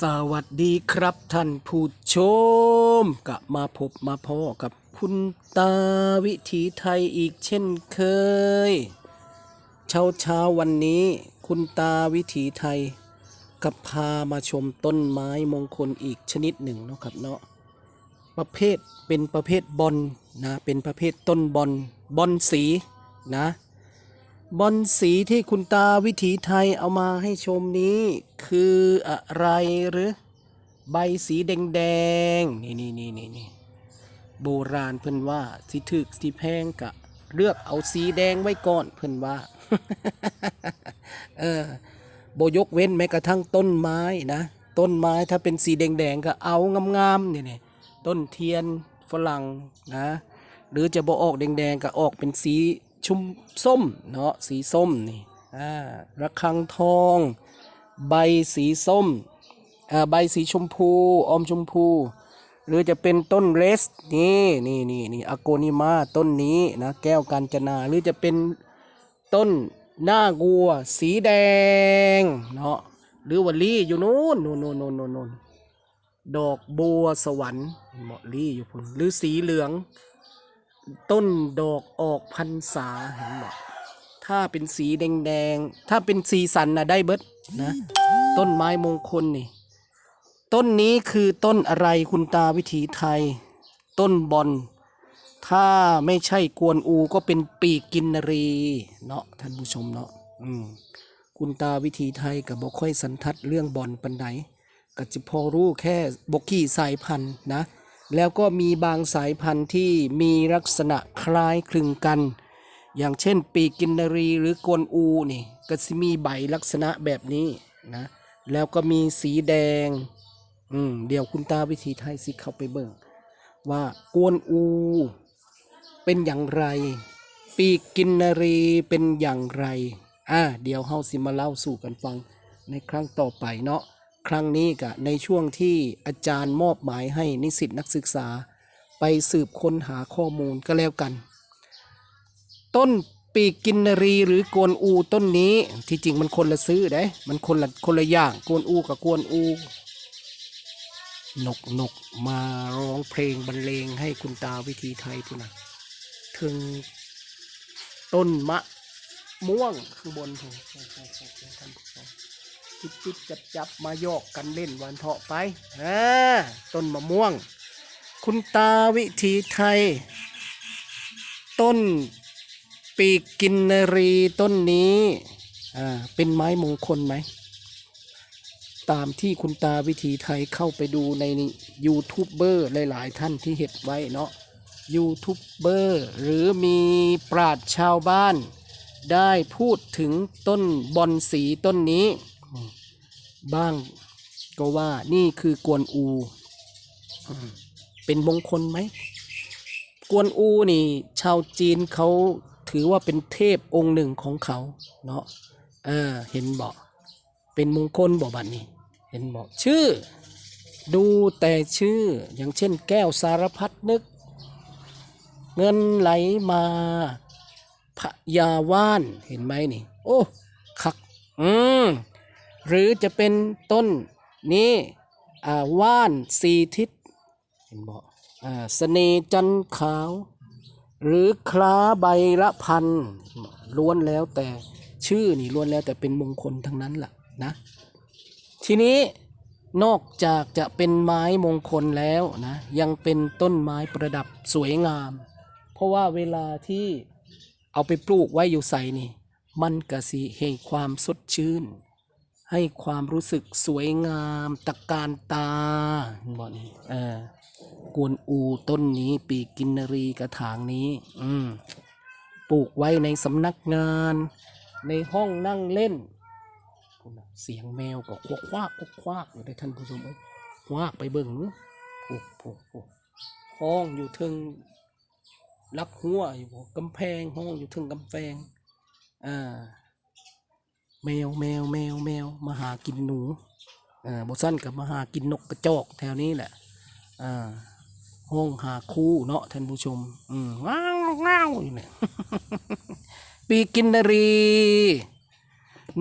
สวัสดีครับท่านผู้ชมกลับมาพบมาพ่อกับคุณตาวิถีไทยอีกเช่นเคย เช้าเช้าวันนี้คุณตาวิถีไทยกับพามาชมต้นไม้มงคลอีกชนิดหนึ่งเนาะครับเนาะประเภทเป็นประเภทบอลนะเป็นประเภทต้นบอลบอลสีนะ บอลสีที่คุณตาวิถีไทยเอามาให้ชมนี้ คืออะไรหรือ ใบสีแดงแดงๆนี่นี่นี่นี่นี่โบราณเพิ่นว่าสิถึกสิแพงกะ เลือกเอาสีแดงไว้ก่อนเพิ่นว่า เออโบยกเว้นแม้กระทั่งต้นไม้นะ ต้นไม้ถ้าเป็นสีแดงๆก็เอางามๆนี่นี่ต้นเทียนฝรั่งนะ หรือจะโบอออกแดงๆก็ออกเป็นสี ชุมส้มเนาะสีส้มนี่อ่าระฆังทอง ใบสีส้มอ่าใบสีชมพูอมชมพู หรือจะเป็นต้นเรสนี่นี่นี่นี่อโกนิมาต้นนี้นะแก้วกัญจนาหรือจะเป็นต้นหน้างัว สีแดงเนาะหรือว่าลี่อยู่นู้นนู้นนู้นนู้นนู้นนู้นดอกบัวสวรรค์เหมาะลี่อยู่พุ่นหรือสีเหลือง ต้นดอกออกพรรษาเห็นบอกถ้าเป็นสีแดงๆ ถ้าเป็นสีสันนะได้เบิดนะ ต้นไม้มงคลนี่ ต้นนี้คือต้นอะไรคุณตาวิถีไทย ต้นบอนถ้าไม่ใช่กวนอูก็เป็นปีกกินนรีเนาะท่านผู้ชมเนาะอืมคุณตาวิถีไทยกับบ่ค่อยสันทัดเรื่องบอลปันไดก็จะพอรู้แค่บกี้สายพันธุ์นะ แล้วก็มีบางสายพันธุ์ที่มีลักษณะคล้ายคลึงกัน อย่างเช่นปีกินนรีหรือกวนอูนี่ก็จะมีใบลักษณะแบบนี้นะแล้วก็มีสีแดงอืมเดี๋ยวคุณตาวิถีไทยสิเข้าไปเบิ่งว่ากวนอูเป็นอย่างไร ปีกกินนรีเป็นอย่างไรอ่าเดี๋ยวเฮาสิมาเล่าสู่กันฟังในครั้งต่อไปเนาะ ครั้งนี้ก็ในช่วงที่อาจารย์มอบหมายให้นิสิตนักศึกษา ไปสืบค้นหาข้อมูลก็แล้วกัน ต้นปีกินนรีหรือกวนอูต้นนี้ที่จริงมันคนละซื้อเด้มันคนละคนละอย่างกวนอูกับกวนอูนกนกมาร้องเพลงบรรเลงให้คุณตาวิธีไทยพุ่นนะถึงต้นมะม่วงข้างบนผมท่านผู้ช จิบจิบจับจับมาโยกกันเล่นวันเถาะไปอ่าต้นมะม่วง คุณตาวิธีไทย ต้นปีกกินนรีต้นนี้อ่าเป็นไม้มงคลไหม ตามที่คุณตาวิถีไทยเข้าไปดูในยูทูบเบอร์หลาย ๆ ท่านที่เห็ดไว้เนาะยูทูบเบอร์หรือมีปราดชาวบ้าน ได้พูดถึงต้นบอนสีต้นนี้ บ้างก็ว่านี่คือกวนอู เป็นมงคลไหม กวนอูนี่ ชาวจีนเขาถือว่าเป็นเทพองค์หนึ่งของเขาเนาะเออเห็นบอกเป็นมงคลบอกบัดนี้ เห็นบอกชื่อ ดูแต่ชื่ออย่างเช่นแก้วสารพัดนึก เงินไหลมาพยาว่านเห็นไหมนี่ โอ้คัก อืม หรือจะเป็นต้นนี้อ่าว่านสีทิศเห็นบอกอ่าเสน่จันขาว หรือคล้าใบละพันล้วนแล้วแต่ชื่อนี่ล้วนแล้วแต่เป็นมงคลทั้งนั้นแหละนะทีนี้นอกจากจะเป็นไม้มงคลแล้วนะยังเป็นต้นไม้ประดับสวยงาม เพราะว่าเวลาที่เอาไปปลูกไว้อยู่ใส่นี่ มันกะสิให้ความสดชื่น ให้ความรู้สึกสวยงามตะการตาบอกนี่เออกวนอูต้นนี้ปีกินนรีกระถางนี้ อืมปลูกไว้ในสำนักงาน ในห้องนั่งเล่น เสียงแมวก็ควักควักควักควักอยู่ได้ท่านผู้ชมเอ้ยควักไปเบิ่งโอ้โหโอ้ห้องอยู่ทึงลักหัวอยู่กำแพงห้องอยู่ทึงกำแพงอ่า แมวแมวแมวแมวมาหากินหนูอ่าบสั้นกับมาหากินนกกระจอกแถวนี้แหละอ่าห้องหาคู่เนาะท่านผู้ชมอืมว้าวว้าวอยู่เนี่ยปีกินนรี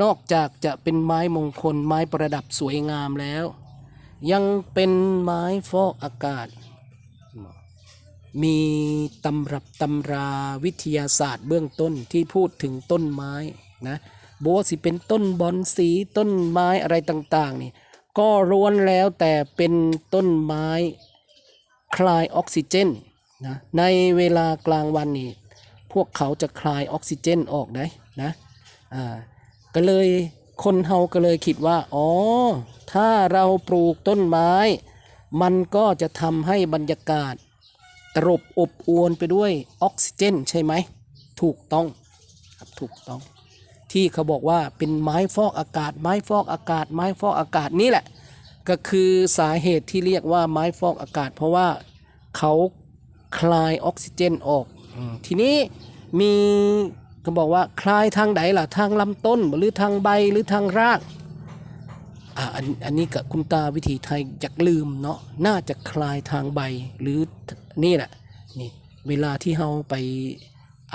นอกจากจะเป็นไม้มงคลไม้ประดับสวยงามแล้ว ยังเป็นไม้ฟอกอากาศ มีตำรับตำราวิทยาศาสตร์เบื้องต้นที่พูดถึงต้นไม้นะ บว่าสิเป็นต้นบอนสีต้นไม้อะไรต่างๆนี่ก็ล้วนแล้วแต่เป็นต้นไม้คลายออกซิเจนนะในเวลากลางวันนี่พวกเขาจะคลายออกซิเจนออกได้นะอ่าก็เลยคนเฮาก็เลยคิดว่าอ๋อถ้าเราปลูกต้นไม้ มันก็จะทำให้บรรยากาศตรบอบอวนไปด้วยออกซิเจน ใช่ไหมถูกต้องครับถูกต้อง ที่เขาบอกว่าเป็นไม้ฟอกอากาศ ไม้ฟอกอากาศ ไม้ฟอกอากาศนี่แหละ ก็คือสาเหตุที่เรียกว่าไม้ฟอกอากาศ เพราะว่าเขาคลายออกซิเจนออกอมทีนี้มีก็บอกว่าคลายทางไหนล่ะทางลำต้นหรือทางใบหรือทางรากอ่าอันอันนี้กับคุณตาวิถีไทยอยากลืมเนาะน่าจะคลายทางใบหรือนี่แหละนี่เวลาที่เราไป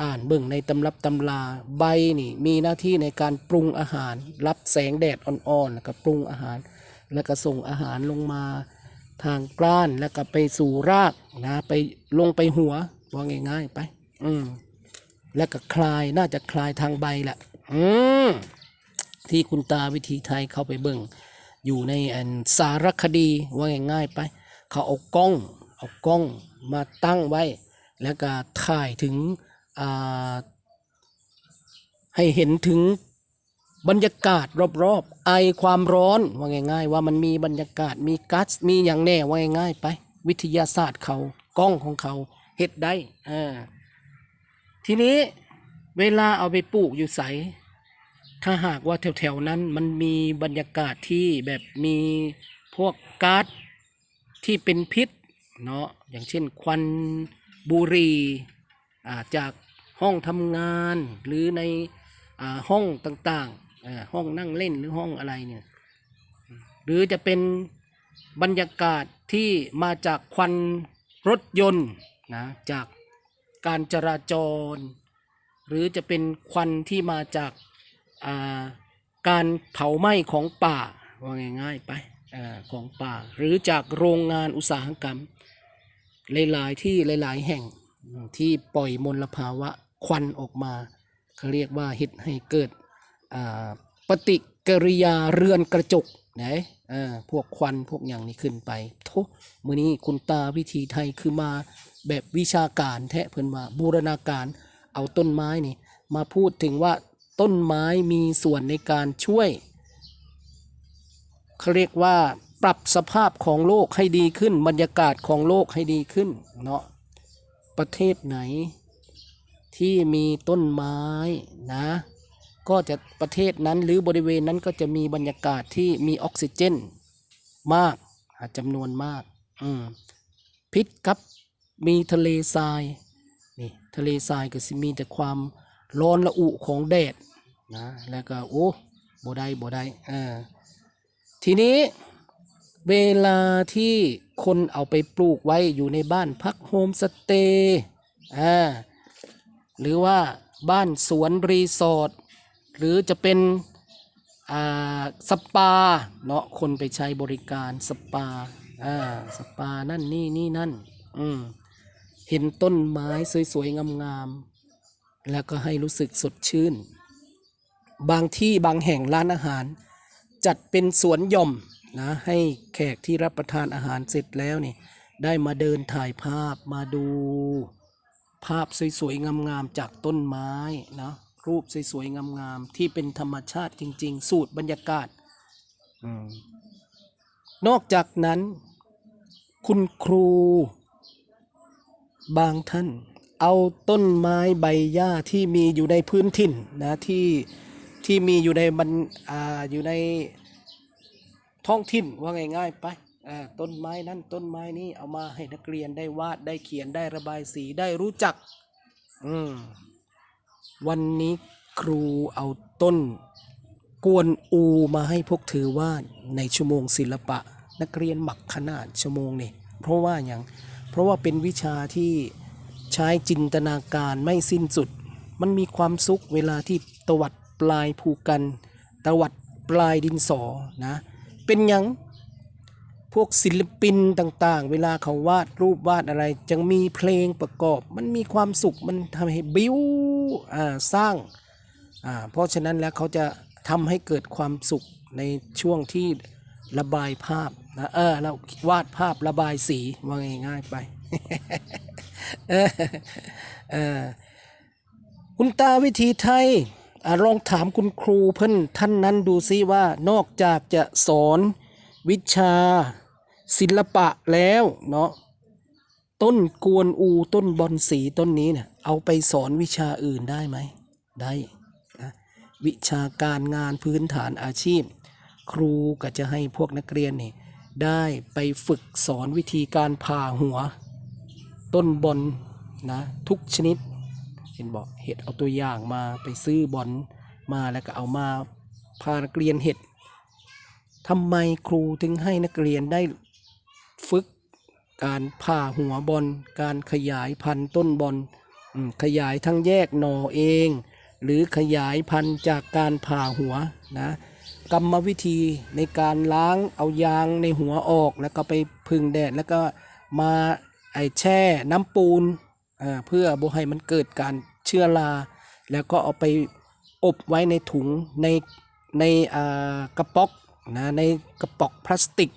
อ่านเบิ่งในตำรับตำราใบนี่มีหน้าที่ในการปรุงอาหาร รับแสงแดดอ่อนๆแล้วก็ปรุงอาหาร แล้วก็ส่งอาหารลงมาทางกล้านแล้วก็ไปสู่รากนะไปลงไปหัวว่าง่ายๆไป อืมแล้วก็คลายน่าจะคลายทางใบแหละอืมที่คุณตาวิธีไทยเข้าไปเบิ่ง อยู่ในอันสารคดีว่าง่ายๆไป เขาเอากล้องเอากล้องมาตั้งไว้ แล้วก็ถ่ายถึง ให้เห็นถึงบรรยากาศรอบๆไอความร้อนว่าง่าย ๆ ว่ามันมีบรรยากาศมีก๊าซมีอย่างแน่ว่าง่ายๆไป วิทยาศาสตร์เขากล้องของเขาเฮ็ดได้อ่าทีนี้เวลาเอาไปปลูกอยู่ใส ถ้าหากว่าแถวๆนั้นมันมีบรรยากาศที่แบบมีพวกก๊าซที่เป็นพิษเนาะอย่างเช่นควันบุหรี่ จากห้องทำงานหรือในอห้องต่างๆห้องนั่งเล่นหรือห้องอะไรเนี่ยหรือจะเป็นบรรยากาศที่มาจากควันรถยนต์นะจากการจราจร หรือจะเป็นควันที่มาจากาการเผาไหม้ของป่าว่าง่ายๆไปอของป่า หรือจากโรงงานอุตสาหกรรม หลายๆที่หลาย ๆ แห่ง ที่ปล่อยมลภาวะควันออกมาเขาเรียกว่าเฮ็ดให้เกิดปฏิกิริยาเรือนกระจกไหนพวกควันพวกอย่างนี้ขึ้นไปโทมือนี้คุณตาวิธีไทยคือมาแบบวิชาการแท้เพิ่นว่าบูรณาการเอาต้นไม้นี่มาพูดถึงว่าต้นไม้มีส่วนในการช่วยเขาเรียกว่าปรับสภาพของโลกให้ดีขึ้น บรรยากาศของโลกให้ดีขึ้นเนาะ ประเทศไหน ที่มีต้นไม้นะ ก็จะประเทศนั้นหรือบริเวณนั้นก็จะมีบรรยากาศที่มีออกซิเจน มากจำนวนมากอืมพิษครับมีทะเลทรายนี่ทะเลทรายก็สิมีแต่ความร้อนละอุของแดดนะแล้วก็โอ้บ่ได้บ่ได้เออทีนี้ เวลาที่คนเอาไปปลูกไว้อยู่ในบ้านพักโฮมสเตย์อ่าหรือว่าบ้านสวนรีสอร์ทหรือจะเป็นอ่าสปาเนาะคนไปใช้บริการสปาอ่าสปานั่นนี่นี่นั่นอืมเห็นต้นไม้สวยๆ งามๆ แล้วก็ให้รู้สึกสดชื่น บางที่บางแห่งร้านอาหาร จัดเป็นสวนหย่อม นะให้แขกที่รับประทานอาหารเสร็จแล้วนี่ได้มาเดินถ่ายภาพมาดู ภาพสวยๆงามๆจากต้นไม้นะรูปสวยๆงามๆที่เป็นธรรมชาติจริง ๆ สูตรบรรยากาศอนอกจากนั้น คุณครู บางท่าน เอาต้นไม้ใบหญ้าที่มีอยู่ในพื้นถิ่นนะที่ที่มีอยู่ในบันอ่าอยู่ใน ท้องถิ่นว่าง่ายๆไปต้นไม้นั่นต้นไม้นี้เอามาให้นักเรียนได้วาดได้เขียนได้ระบายสีได้รู้จักอืมวันนี้ครูเอาต้น กวนอูมาให้พวกเธอวาดในชั่วโมงศิลปะ นักเรียนหมักขนาดชั่วโมงนี่เพราะว่าอย่างเพราะว่าเป็นวิชาที่ใช้จินตนาการไม่สิ้นสุด มันมีความสุขเวลาที่ตวัดปลายภูกัน ตวัดปลายดินสอนะ เป็นหยังพวกศิลปินต่างๆ เวลาเขาวาดรูปวาดอะไรจึงมีเพลงประกอบ มันมีความสุขมันทำให้บิ้วอ่าสร้างอ่าเพราะฉะนั้นแล้วเขาจะทำให้เกิดความสุขในช่วงที่ระบายภาพนะเออเราวาดภาพระบายสีว่าง่ายๆไปเออคุณตาวิธีไทย ลองถามคุณครูเพิ่อนท่านนั้นดูซิว่านอกจากจะสอนวิชาศิลปะแล้วเนาะต้นกวนอูต้นบอนสีต้นนี้เนี่ยเอาไปสอนวิชาอื่นได้ไหมได้นะวิชาการงานพื้นฐานอาชีพ ครูก็จะให้พวกนักเรียนนี่ได้ไปฝึกสอนวิธีการผ่าหัว ต้นบอลนะทุกชนิด เห็นบอกเห็ดเอาตัวอย่างมาไปซื้อบอลมาแล้วก็เอามาพานักเรียนเห็ดทำไมครูถึงให้นักเรียนได้ฝึกการผ่าหัวบอลการขยายพันธุ์ต้นบอลขยายทั้งแยกหน่อเอง หรือขยายพันธุ์จากการผ่าหัวนะกรรมวิธีในการล้างเอายางในหัวออก แล้วก็ไปพึ่งแดดแล้วก็มาไอแช่น้ำปูน เพื่อบ่ให้มันเกิดการเชื้อราแล้วก็เอาไปอบไว้ในถุงในในกระป๋อกนะในกระป๋อกพลาสติก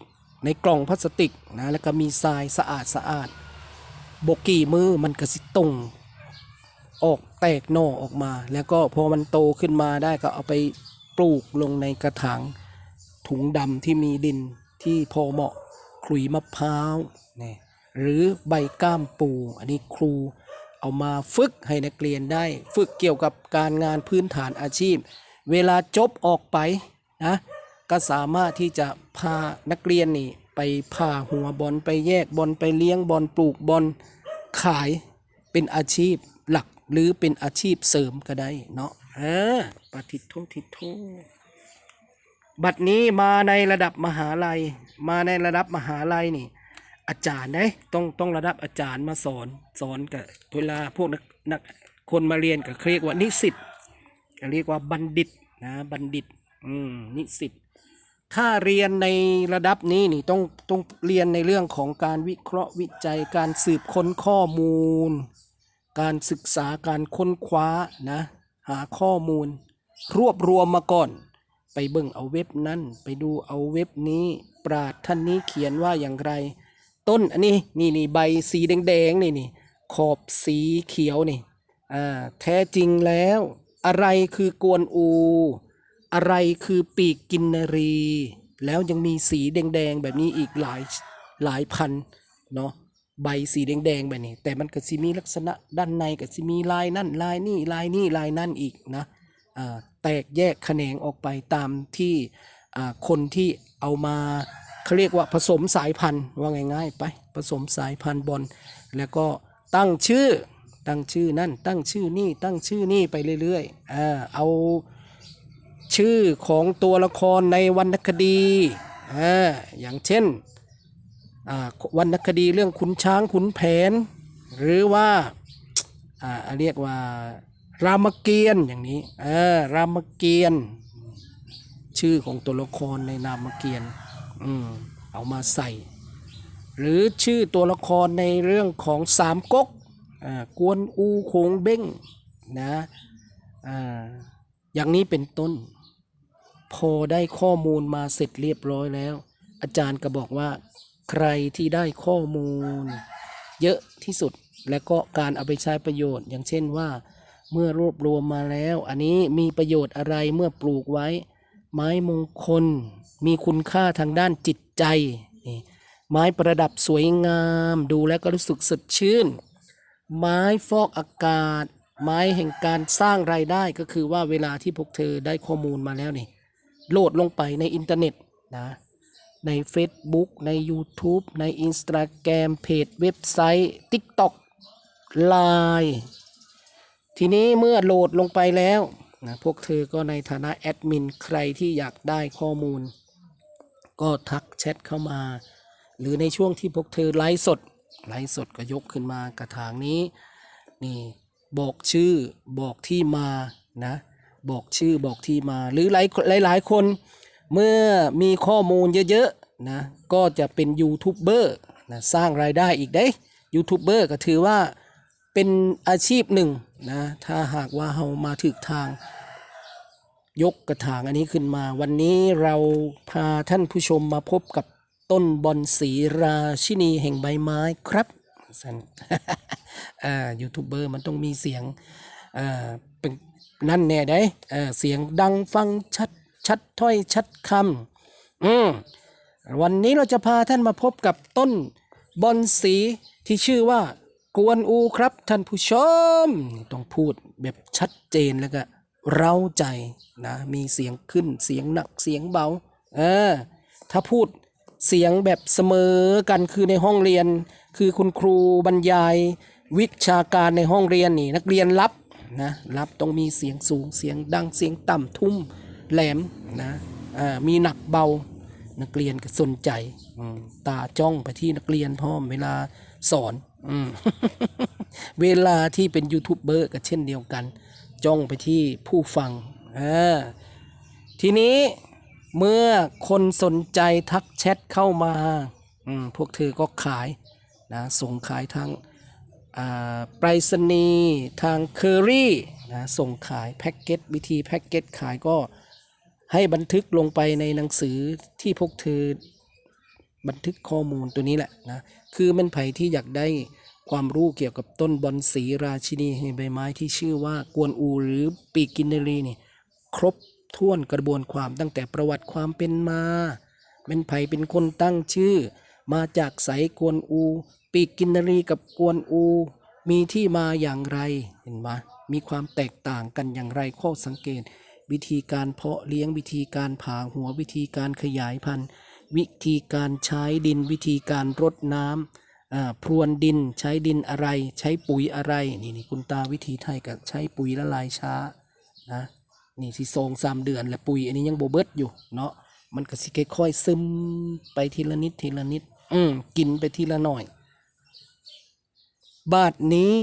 ในกล่องพลาสติกนะแล้วก็มีทรายสะอาดสะอาดบกี่มือมันก็สิตรงออกแตกหน่อออกมา แล้วก็พอมันโตขึ้นมาได้ก็เอาไปปลูกลงในกระถางถุงดำที่มีดินที่พอเหมาะขลุยมะพร้าวเนี่ย หรือใบก้ามปู อันนี้ครูเอามาฝึกให้นักเรียนได้ ฝึกเกี่ยวกับการงานพื้นฐานอาชีพ เวลาจบออกไปนะก็สามารถที่จะพานักเรียนนี่ไปผ่าหัวบอลไปแยกบอลไปเลี้ยงบอลปลูกบอลขายเป็นอาชีพหลักหรือเป็นอาชีพเสริมก็ได้เนาะเออปฏิทษทิโทบัดนี้มาในระดับมหาลัย มาในระดับมหาลัยนี่ อาจารย์นะต้องต้องระดับอาจารย์มาสอนสอนกับเวลาพวกนักนักคนมาเรียนก็เรียกว่านิสิตเรียกว่าบัณฑิตนะบัณฑิตอืมนิสิตถ้าเรียนในระดับนี้นี่ต้องต้องเรียนในเรื่องของการวิเคราะห์วิจัยการสืบค้นข้อมูล การศึกษาการค้นคว้านะหาข้อมูล รวบรวมมาก่อน ไปเบิ่งเอาเว็บนั่นไปดูเอาเว็บนี้ ปราดท่านนี้เขียนว่าอย่างไร ต้นอันนี้นี่นี่ใบสีแดงๆนี่นี่ขอบสีเขียวนี่อ่าแท้จริงแล้ว อะไรคือกวนอู อะไรคือปีกกินนรี แล้วยังมีสีแดงๆแบบนี้อีกหลายหลายพันเนาะใบสีแดงๆแบบนี้ แต่มันก็สิมีลักษณะด้านในก็สิมีลายนั่นลายนี่ลายนี่ลายนั่นอีกนะอ่าแตกแยกแขนงออกไปตามที่อ่าคนที่เอามา เขาเรียกว่าผสมสายพันธุ์ว่าง่ายๆไป ผสมสายพันธุ์บอลแล้วก็ตั้งชื่อตั้งชื่อนั่นตั้งชื่อนี่ตั้งชื่อนี่ไปเรื่อยๆอ่าเอาชื่อของตัวละครในวรรณคดีอ่าอย่างเช่นอ่าวรรณคดีเรื่องขุนช้างขุนแผน หรือว่าอ่าเรียกว่ารามเกียรติ์อย่างนี้เออรามเกียรติ์ชื่อของตัวละครในนามเกียรติ์ อืมเอามาใส่ หรือชื่อตัวละครในเรื่องของสามก๊กอ่ากวนอูโคงเบ้งนะอ่าอย่างนี้เป็นต้น พอได้ข้อมูลมาเสร็จเรียบร้อยแล้ว อาจารย์ก็บอกว่าใครที่ได้ข้อมูล เยอะที่สุดและก็การเอาไปใช้ประโยชน์ อย่างเช่นว่า เมื่อรวบรวมมาแล้ว อันนี้มีประโยชน์อะไรเมื่อปลูกไว้ ไม้มงคล มีคุณค่าทางด้านจิตใจนี่ไม้ประดับสวยงาม ดูแล้วก็รู้สึกสดชื่น ไม้ฟอกอากาศ ไม้แห่งการสร้างรายได้ก็คือว่าเวลาที่พวกเธอได้ข้อมูลมาแล้วนี่โหลดลงไปในอินเทอร์เน็ตนะใน Facebook ใน YouTube ใน Instagram เพจเว็บไซต์ TikTok Line ทีนี้เมื่อโหลดลงไปแล้วนะพวกเธอก็ในฐานะแอดมินใครที่อยากได้ข้อมูล ก็ทักแชทเข้ามา หรือในช่วงที่พวกเธอไลฟ์สดไลฟ์สดก็ยกขึ้นมากระถางนี้ นี่บอกชื่อบอกที่มานะ บอกชื่อบอกที่มา หรือหลายหลายหลายคนเมื่อมีข้อมูลเยอะๆนะก็จะเป็นยูทูบเบอร์นะสร้างรายได้อีกได้ยูทูบเบอร์ก็ถือว่าเป็นอาชีพหนึ่งนะถ้าหากว่าเรามาถึกทาง ยกกระถางอันนี้ขึ้นมา วันนี้เราพาท่านผู้ชมมาพบกับต้นบอนสีราชินีแห่งใบไม้ครับสันอ่ายูทูบเบอร์มันต้องมีเสียงอ่าเป็นนั่นแน่ได้เออเสียงดังฟังชัดชัดถ้อยชัดคำอืมวันนี้เราจะพาท่านมาพบกับต้นบอนสีที่ชื่อว่ากวนอูครับท่านผู้ชม ต้องพูดแบบชัดเจนแล้วก็ เร้าใจนะมีเสียงขึ้นเสียงหนักเสียงเบาเออถ้าพูดเสียงแบบเสมอกันคือในห้องเรียน คือคุณครูบรรยายวิชาการในห้องเรียนนี่นักเรียนรับนะรับต้องมีเสียงสูงเสียงดังเสียงต่ำทุ่มแหลมนะอ่ามีหนักเบานักเรียนก็สนใจตาจ้องไปที่นักเรียนพร้อมเวลาสอนอเวลาที่เป็นยูทูบเบอร์ก็เช่นเดียวกัน จ้องไปที่ผู้ฟังอ่าทีนี้เมื่อคนสนใจทักแชทเข้ามาอืมพวกเธอก็ขายนะส่งขายทางไปรษณีย์ทางเคอรี่นะส่งขายแพ็กเกจวิธีแพ็กเกจขายก็ให้บันทึกลงไปในหนังสือที่พวกเธอบันทึกข้อมูลตัวนี้แหละนะคือมันไผที่อยากได้ ความรู้เกี่ยวกับต้นบอนสีราชินีใบไม้ที่ชื่อว่ากวนอูหรือปีกกินเนรีนี่ครบถ้วนกระบวนความตั้งแต่ประวัติความเป็นมา เป็นไผเป็นคนตั้งชื่อ มาจากไสกวนอู ปีกกินนรีกับกวนอู มีที่มาอย่างไรเห็นไหมมีความแตกต่างกันอย่างไรข้อสังเกต วิธีการเพาะเลี้ยงวิธีการผ่าหัววิธีการขยายพันธุ์ วิธีการใช้ดินวิธีการรดน้ำอ่า พรวนดินใช้ดินอะไร ใช้ปุ๋ยอะไร นี่นี่คุณตาวิธีไทยกับใช้ปุ๋ยละลายช้านะนี่สิทรงสามเดือนแหละปุ๋ยอันนี้ยังโบเบิดอยู่เนาะมันก็สิค่อยๆซึมไปทีละนิดทีละนิด อืมกินไปทีละหน่อย บาทนี้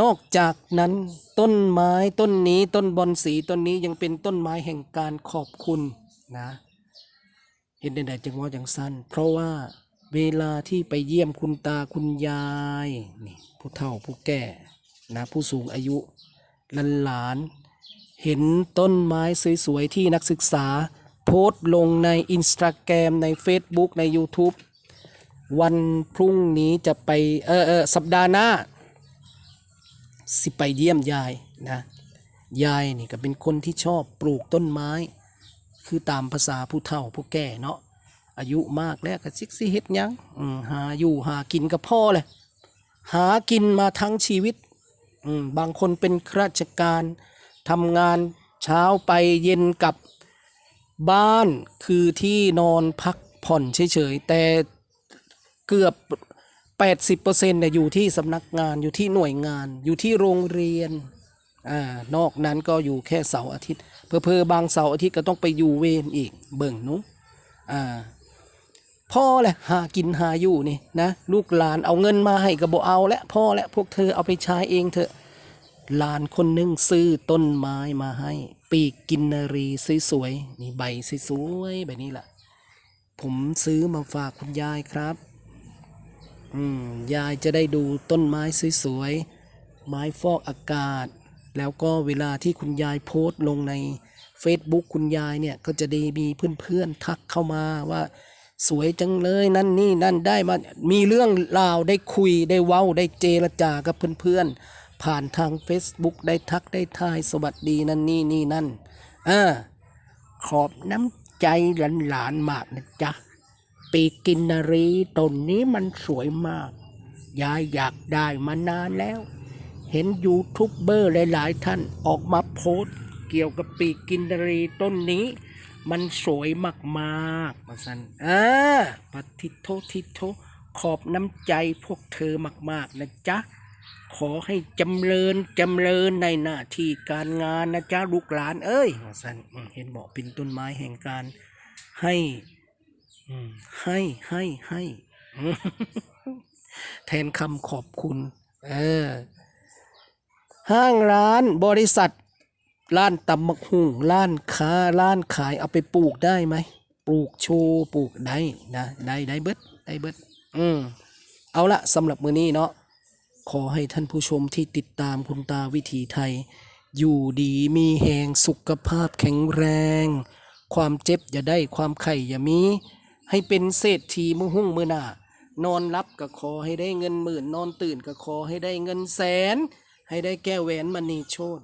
นอกจากนั้นต้นไม้ต้นนี้ต้นบอนสีต้นนี้ยังเป็นต้นไม้แห่งการขอบคุณนะ เห็นได้จังว่าจังสั้น เพราะว่า เวลาที่ไปเยี่ยมคุณตาคุณยายนี่ผู้เฒ่าผู้แก่นะผู้สูงอายุหลานหลาน เห็นต้นไม้สวยๆที่นักศึกษา โพสต์ลงในอินสตาแกรมใน Facebook ใน YouTube วันพรุ่งนี้จะไปเออเออสัปดาห์หน้า สิไปเยี่ยมยายนะยายนี่ก็เป็นคนที่ชอบปลูกต้นไม้ คือตามภาษาผู้เฒ่าผู้แก่เนาะ อายุมากแล้วก็ซิกซี่เฮ็ดยังหาอยู่หากินกับพ่อเลยหากินมาทั้งชีวิตบางคนเป็นข้าราชการทำงานเช้าไปเย็นกลับบ้านคือที่นอนพักผ่อนเฉยๆ แต่เกือบ 80%เนี่ยอยู่ที่สำนักงานอยู่ที่หน่วยงาน อยู่ที่โรงเรียนอ่านอกนั้นก็อยู่แค่เสาร์อาทิตย์เพอๆบางเสาร์อาทิตย์ก็ต้องไปอยู่เวรอีกเบิ่งนุอ่า พ่อแหละหากินหาอยู่นี่นะลูกหลานเอาเงินมาให้ก็บ่เอาและพ่อและพวกเธอเอาไปใช้เองเถอะหลานคนหนึ่งซื้อต้นไม้มาให้ ปีกกินนารีสวยๆนี่ใบสวยๆแบบนี้แหละผมซื้อมาฝากคุณยายครับอืมยายจะได้ดูต้นไม้สวยๆไม้ฟอกอากาศ แล้วก็เวลาที่คุณยายโพสต์ลงใน Facebook คุณยายเนี่ยก็จะได้มีเพื่อนๆทักเข้ามาว่า สวยจังเลยนั่นนี่นั่นได้มา มีเรื่องราวได้คุยได้เว้าได้เจรจากับเพื่อนๆ ผ่านทาง Facebook ได้ทักได้ทายสวัสดีนั่นนี่นี่นั่นอ่าขอบน้ำใจหลานๆมากนะจ๊ะ ปีกินนารีต้นนี้มันสวยมาก ยายอยากได้มานานแล้ว เห็นยูทูบเบอร์หลายๆท่านออกมาโพสต์เกี่ยวกับปีกกินนารีต้นนี้ มันสวยมากๆมาสันอ่าปฏิโททิโทขอบน้ำใจพวกเธอมาก ๆ นะจ๊ะ ขอให้จำเริญจำเริญในหน้าที่การงานนะจ๊ะลูกหลาน เอ้ยมาสันอืมเห็นบอกเป็นต้นไม้แห่งการให้อืมให้ให้ให้อืมแทนคำขอบคุณ เออ ห้างร้านบริษัท ร้านตำมักหุ่งร้านค้าร้านขายเอาไปปลูกได้ไหมปลูกโชว์ปลูกได้นะได้ได้เบิดได้เบิดอืมเอาละสำหรับมือนี้เนาะขอให้ท่านผู้ชมที่ติดตามคุณตาวิถีไทย อยู่ดีมีแหงสุขภาพแข็งแรง ความเจ็บอย่าได้ความไข่อย่ามี ให้เป็นเศรษฐีมือหุ่งมือหน้านอนรับก็ขอให้ได้เงินหมื่น นอนตื่นก็ขอให้ได้เงินแสน ให้ได้แก้วแหวนมณีโชต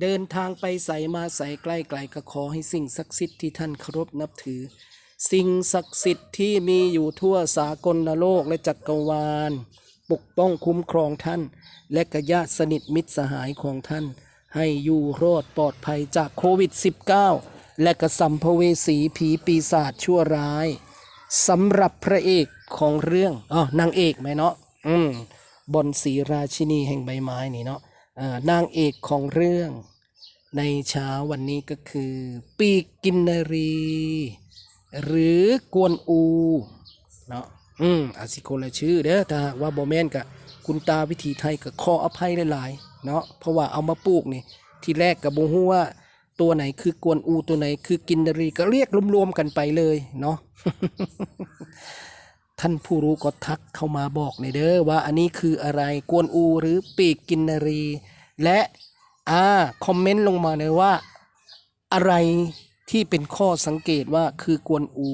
เดินทางไปใส่มาใส่ใกล้ไกลก็ขอให้สิ่งศักดิ์สิทธิ์ที่ท่านเคารพนับถือ สิ่งศักดิ์สิทธิ์ที่มีอยู่ทั่วสากลโลกและจักรวาล ปกป้องคุ้มครองท่าน และกญาติสนิทมิตรสหายของท่าน ให้อยู่รอดปลอดภัยจากโควิด -19 และกระสัมภเวสีผีปีศาจชั่วร้ายสำหรับพระเอกของเรื่องอ๋อนางเอกไหมเนาะอืมบนสีราชินีแห่งใบไม้นี่เนาะ นางเอกของเรื่องในเช้าวันนี้ก็คือ ปีกกินนารี หรือกวนอูเนาะอืมอาสิคนละชื่อเด้อถ้าหากว่าบ่แมนกะคุณตาวิถีไทยก็ขออภัยหลายๆเนาะเพราะว่าเอามาปลูกนี่ที่แรกก็บ่ฮู้ว่าตัวไหนคือกวนอูตัวไหนคือกินนารีก็เรียกรวมๆกันไปเลยเนาะ ท่านผู้รู้ก็ทักเข้ามาบอกในเด้อว่าอันนี้คืออะไรกวนอูหรือปีกกินนารี และอ่าคอมเมนต์ลงมาเลยว่า อะไรที่เป็นข้อสังเกตว่าคือกวนอู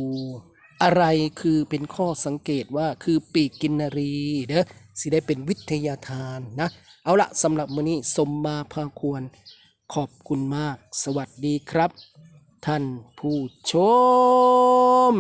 อะไรคือเป็นข้อสังเกตว่าคือปีกกินนารีเด้อสิได้เป็นวิทยาทานนะ เอาละสำหรับมื้อนี้สมมาพาควร ขอบคุณมาก สวัสดีครับ ท่านผู้ชม